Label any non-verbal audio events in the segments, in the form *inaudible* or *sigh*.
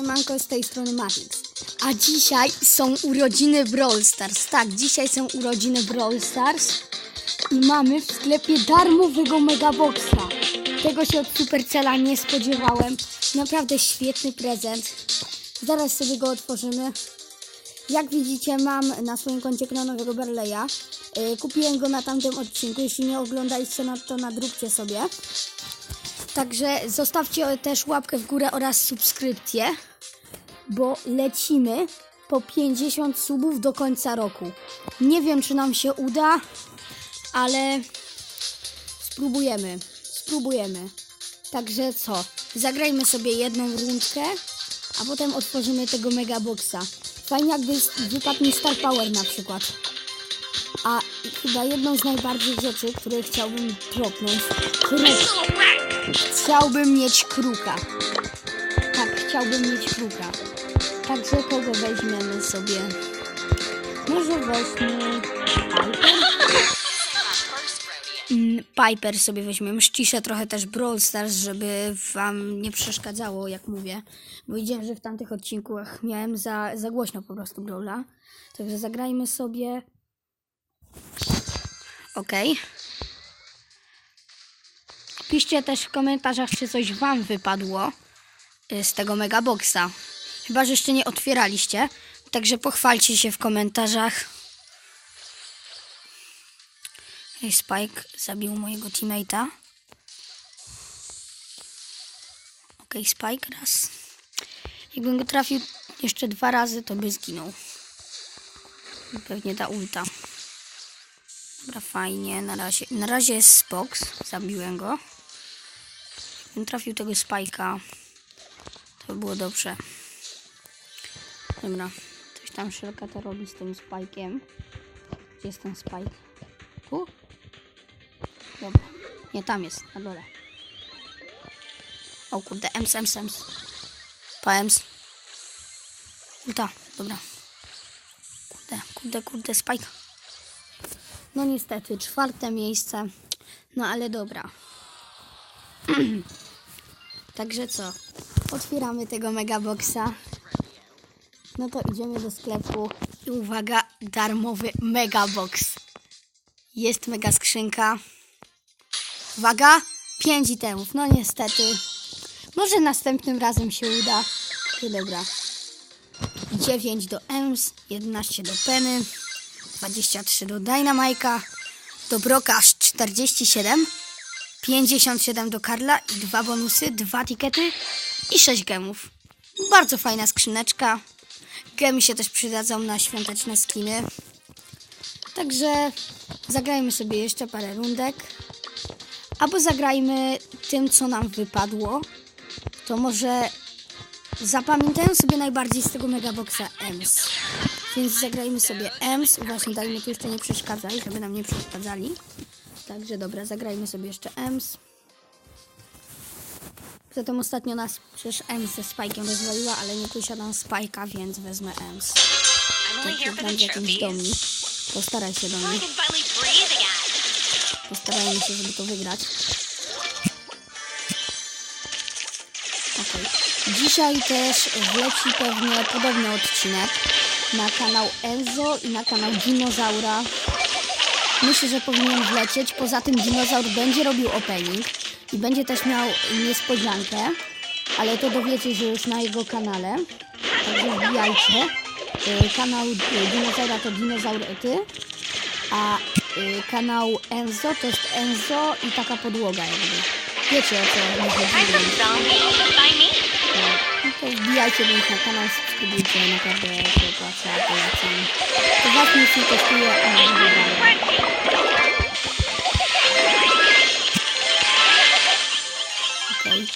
siemanko, z tej strony Matix. A dzisiaj są urodziny Brawl Stars. Tak, dzisiaj są urodziny Brawl Stars. I mamy w sklepie darmowego Megaboxa. Tego się od Supercella nie spodziewałem. Naprawdę świetny prezent. Zaraz sobie go otworzymy. Jak widzicie, mam na swoim koncie klonowego Barleya. Yy, kupiłem go na tamtym odcinku. Jeśli nie oglądaliście, no to nadróbcie sobie. Także zostawcie też łapkę w górę oraz subskrypcję, bo lecimy po 50 subów do końca roku. Nie wiem, czy nam się uda, ale spróbujemy. Spróbujemy. Także co? Zagrajmy sobie jedną rundkę, a potem otworzymy tego megaboxa. Fajnie jakby wypadł mi Star Power na przykład. A chyba jedną z najbardziej rzeczy, które chciałbym dropnąć, kruk. Chciałbym mieć kruka. Tak, chciałbym mieć kruka. Także kogo weźmiemy sobie? Może weźmy Piper? Mm, Piper sobie weźmiemy. Ściszę trochę też Brawl Stars, żeby wam nie przeszkadzało, jak mówię. Bo widziałem, że w tamtych odcinkach miałem za, za głośno po prostu Brawla. Także zagrajmy sobie. Okej. Piszcie też w komentarzach, czy coś wam wypadło y, z tego megaboxa. Chyba, że jeszcze nie otwieraliście. Także pochwalcie się w komentarzach. Ej, Spike zabił mojego teammate'a. Okej, Spike raz. Jakbym go trafił jeszcze dwa razy, to by zginął. Pewnie da ulta. Dobra, fajnie. Na razie, na razie jest Spox. Zabiłem go. Gdybym trafił tego spajka, to by było dobrze. Dobra. Coś tam Szelka to robi z tym spajkiem. Gdzie jest ten spajk? Tu? Dobra. Nie, tam jest, na dole. O kurde, ems, ems, ems. Pa ems. Ulta, dobra. Kurde, kurde, kurde, spajk. No niestety, czwarte miejsce. No ale dobra. *clears throat* Także co? Otwieramy tego megaboxa. No to idziemy do sklepu. I uwaga, darmowy megabox. Jest mega skrzynka. Uwaga, 5 itemów. No niestety. Może następnym razem się uda. I dobra. 9 do Ems, 11 do Penny, 23 do Dynamike'a, do Broka aż 47, 57 do Karla i dwa bonusy, dwa tikety i 6 gemów. Bardzo fajna skrzyneczka. Gemy się też przydadzą na świąteczne skiny. Także zagrajmy sobie jeszcze parę rundek. Albo zagrajmy tym, co nam wypadło. To może zapamiętają sobie najbardziej z tego megaboxa EMS. Więc zagrajmy sobie EMS. Właśnie dajmy tu jeszcze nie przeszkadzaj, żeby nam nie przeszkadzali. Także dobra, zagrajmy sobie jeszcze EMS. Zatem ostatnio nas przecież EMS ze Spike'em rozwaliła, ale nie posiadam Spike'a, więc wezmę EMS. Tak będzie jakimś do mnie. Postaraj się do mnie. Postarajmy się, żeby to wygrać. Okej. Dzisiaj też wleci pewnie podobny odcinek na kanał Enzo i na kanał Dinozaura. Myślę, że powinien wlecieć. Poza tym dinozaur będzie robił opening i będzie też miał niespodziankę, ale to dowiecie się już na jego kanale. Także wbijajcie. Y, Kanał y, dinozaura to dinozaur ty, a y, kanał Enzo to jest Enzo i taka podłoga jakby. Wiecie o co chodzi. No to wbijajcie do na kanał, subskrybujcie, naprawdę się opłaca, polecam. To was nic nie kosztuje, a nie wydaje. Okej.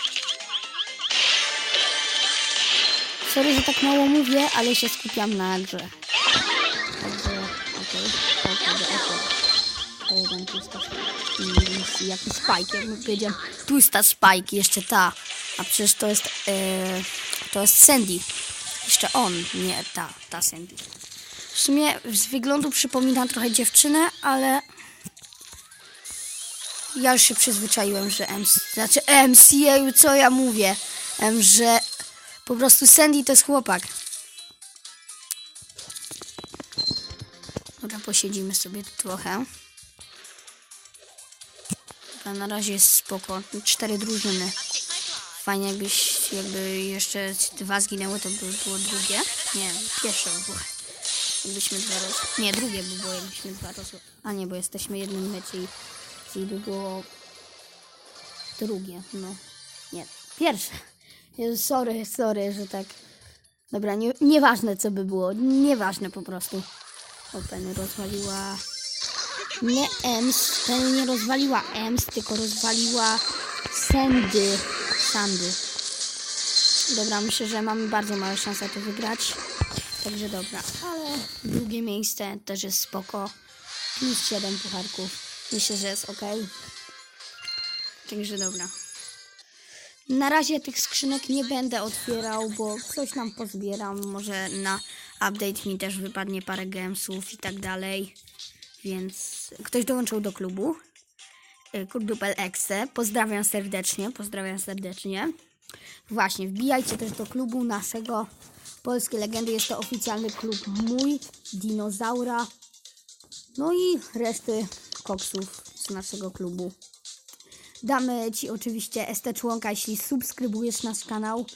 Sorry, że tak mało mówię, ale się skupiam na grze. Także, okej. O kurde, o kurde. To jeden tłusta mm, jaki spike, jak powiedziałem. Tłusta spike, jeszcze ta. A przecież to jest, e, to jest Sandy. Jeszcze on, nie ta, ta Sandy. W sumie z wyglądu przypomina trochę dziewczynę, ale ja już się przyzwyczaiłem, że MC, znaczy MC, jeju, co ja mówię, em, że Po prostu Sandy to jest chłopak. Dobra, posiedzimy sobie trochę. Na razie jest spoko. Cztery drużyny. Fajnie jakbyś, jakby jeszcze dwa zginęły, to by było drugie. Nie, pierwsze by było. Jakbyśmy dwa razy... Nie, drugie by było, jakbyśmy dwa razy... A nie, bo jesteśmy jednym mecie i czyli by było drugie, no. Nie, pierwsze. Jezu, sorry, sorry, że tak... Dobra, nie, nieważne co by było, nieważne po prostu. O, Penny rozwaliła... Nie Ems, Penny nie rozwaliła Ems, tylko rozwaliła Sandy. Sandy. Dobra, myślę, że mamy bardzo małe szanse to wygrać. Także dobra, ale drugie miejsce też jest spoko. Plus 7 pucharków. Myślę, że jest ok. Także dobra. Na razie tych skrzynek nie będę otwierał, bo coś nam pozbieram. Może na update mi też wypadnie parę gemsów i tak dalej. Więc ktoś dołączył do klubu. Kurdupel Exe. Pozdrawiam serdecznie, pozdrawiam serdecznie. Właśnie, wbijajcie też do klubu naszego Polskie Legendy. Jest to oficjalny klub mój, Dinozaura, no i reszty koksów z naszego klubu. Damy Ci oczywiście ST członka, jeśli subskrybujesz nasz kanał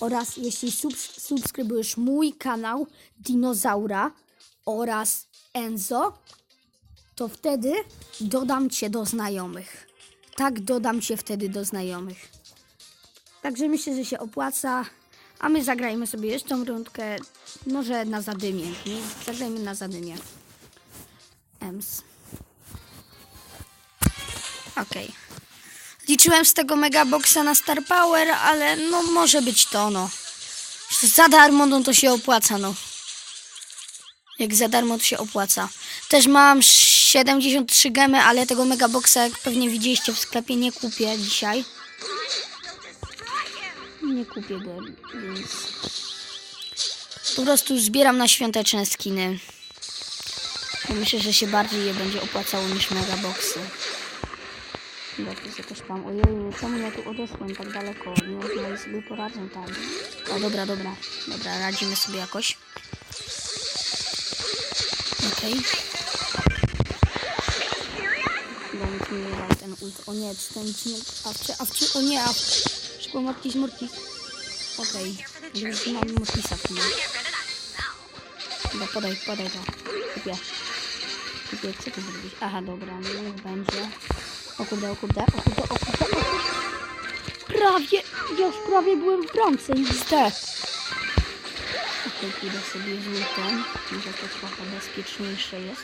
oraz jeśli subs subskrybujesz mój kanał Dinozaura oraz Enzo, to wtedy dodam Cię do znajomych. Tak, dodam Cię wtedy do znajomych. Także myślę, że się opłaca. A my zagrajmy sobie jeszcze tą rundkę. Może na zadymie. Zagrajmy na zadymie. Ems. Okej. Liczyłem z tego megaboxa na Star Power, ale no może być to no. Za darmo no to się opłaca no. Jak za darmo to się opłaca. Też mam 73 gemy, ale tego megaboxa jak pewnie widzieliście w sklepie nie kupię dzisiaj. Nie kupię go, więc... Po prostu zbieram na świąteczne skiny. Bo myślę, że się bardziej je będzie opłacało niż megaboxy. Chyba to jest jakaś tam... Ojej, czemu ja tu odeszłem tak daleko? Nie wiem, sobie poradzę tam. O, dobra, dobra. Dobra, radzimy sobie jakoś. Okej. Chyba mi nie dał ten ult. O nie, czy ten odcinek... A w, a w, o nie, a. Szybko Mortis, Mortis. Okej. Okay. Mam Mortisa w tym. Dobra, podaj, podaj to. Kupię. Kupię, co tu zrobić? Aha, dobra, no niech będzie. O kurde, o kurde, o kurde, o kurde, o kurde. Prawie, ja już prawie byłem w bramce, XD. Okej, pójdę sobie z ultem. Może to trochę bezpieczniejsze jest.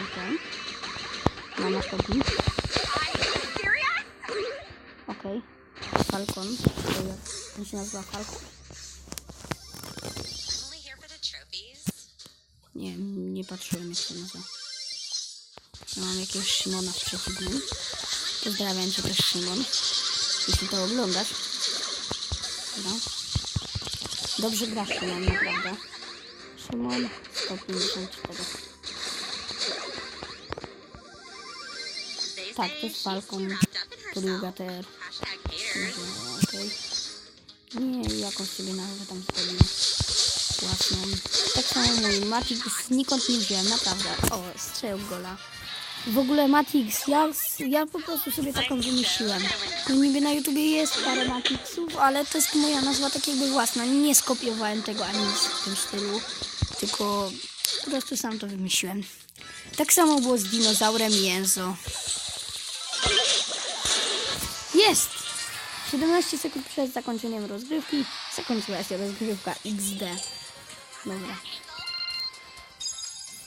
Ultem. Mam następny. Okej. Falcon. To się nazywa Falcon? Nie, nie patrzyłem jak się nazywa. Ja mam jakiegoś Szymona w przeciwnym. Pozdrawiam cię też Szymon. Jeśli to oglądasz. Dobra. Dobrze grasz Szymon, naprawdę. Szymon 154. Tak, to jest in Podługa. Może, Okej. Nie, jakąś sobie nawet tam zrobił. Własną. Tak samo mój Matix znikąd nie wziąłem, naprawdę. O, strzelił gola. W ogóle Matix, ja, ja po prostu sobie taką wymyśliłem. No niby na YouTubie jest parę Matixów, ale to jest moja nazwa tak jakby własna. Nie skopiowałem tego ani w tym stylu, tylko po prostu sam to wymyśliłem. Tak samo było z dinozaurem i Enzo. Jest! 17 sekund przed zakończeniem rozgrywki zakończyła się rozgrywka XD. Dobra.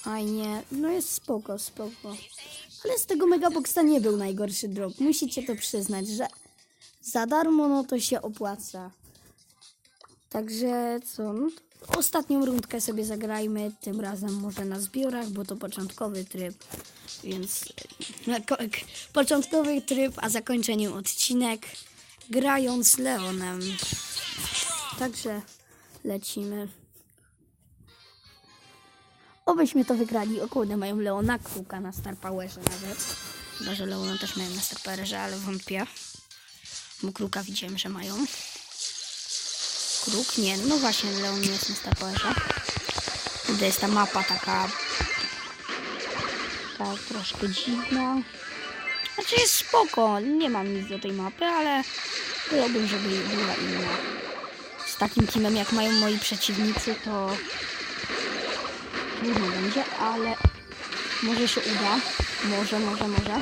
Fajnie. No jest spoko, spoko. Ale z tego Megaboxa nie był najgorszy drop. Musicie to przyznać, że za darmo no to się opłaca. Także co? No to ostatnią rundkę sobie zagrajmy. Tym razem może na zbiorach, bo to początkowy tryb. Więc e, początkowy tryb, a zakończeniem odcinek grając Leonem. Także lecimy. Obyśmy to wygrali. O kurde, mają Leona Kruka na Star Powerze nawet. Chyba, że Leona też mają na Star Powerze, ale wątpię. Bo Kruka widziałem, że mają. Kruk. Nie, no właśnie, Leon jest na Star Powerze. Tutaj jest ta mapa taka... Tak, troszkę dziwna. Znaczy jest spoko, nie mam nic do tej mapy, ale wolałbym, żeby była inna. Z takim teamem jak mają moi przeciwnicy, to trudno będzie, ale może się uda. Może, może, może.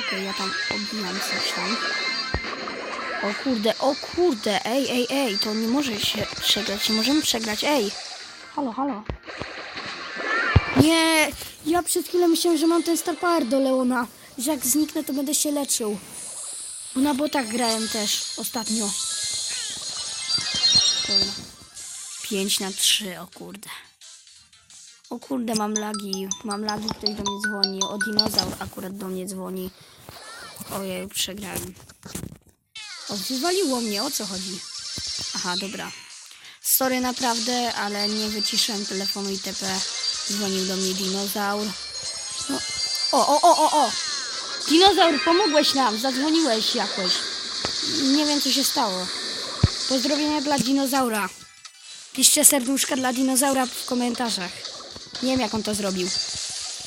Okej, ja tam odbijam coś tam. O kurde, o kurde, ej, ej, ej, to nie może się przegrać, nie możemy przegrać, ej. Halo, halo. Nie, ja przed chwilą myślałem, że mam ten Star Power do Leona, że jak zniknę, to będę się leczył. Bo na botach grałem też ostatnio. Dobra. 5 na 3, o kurde. O kurde, mam lagi, mam lagi, ktoś do mnie dzwoni, o dinozaur akurat do mnie dzwoni. Ojej, przegrałem. O, wywaliło mnie, o co chodzi? Aha, dobra. Sorry naprawdę, ale nie wyciszyłem telefonu itp. Dzwonił do mnie dinozaur. No. O, o, o, o, o! Dinozaur, pomogłeś nam, zadzwoniłeś jakoś. Nie wiem, co się stało. Pozdrowienia dla dinozaura. Piszcie serduszka dla dinozaura w komentarzach. Nie wiem, jak on to zrobił.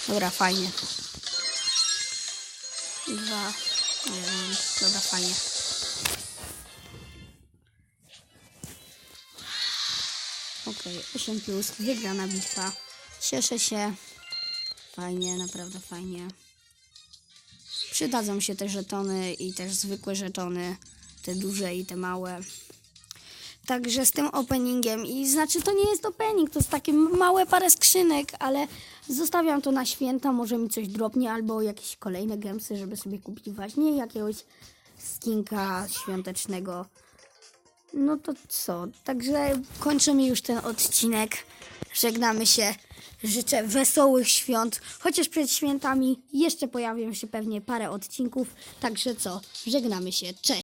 Dobra, fajnie. Dwa. Dobra, fajnie. Okej, 8 plus, wygrana bitwa. Cieszę się. Fajnie, naprawdę fajnie. Przydadzą się te żetony i też zwykłe żetony, te duże i te małe. Także z tym openingiem i znaczy to nie jest opening, to jest takie małe parę skrzynek, ale zostawiam to na święta, może mi coś dropnie albo jakieś kolejne gemsy, żeby sobie kupić właśnie jakiegoś skinka świątecznego. No to co? Także kończymy już ten odcinek. Żegnamy się. Życzę wesołych świąt. Chociaż przed świętami jeszcze pojawią się pewnie parę odcinków. Także co? Żegnamy się. Cześć.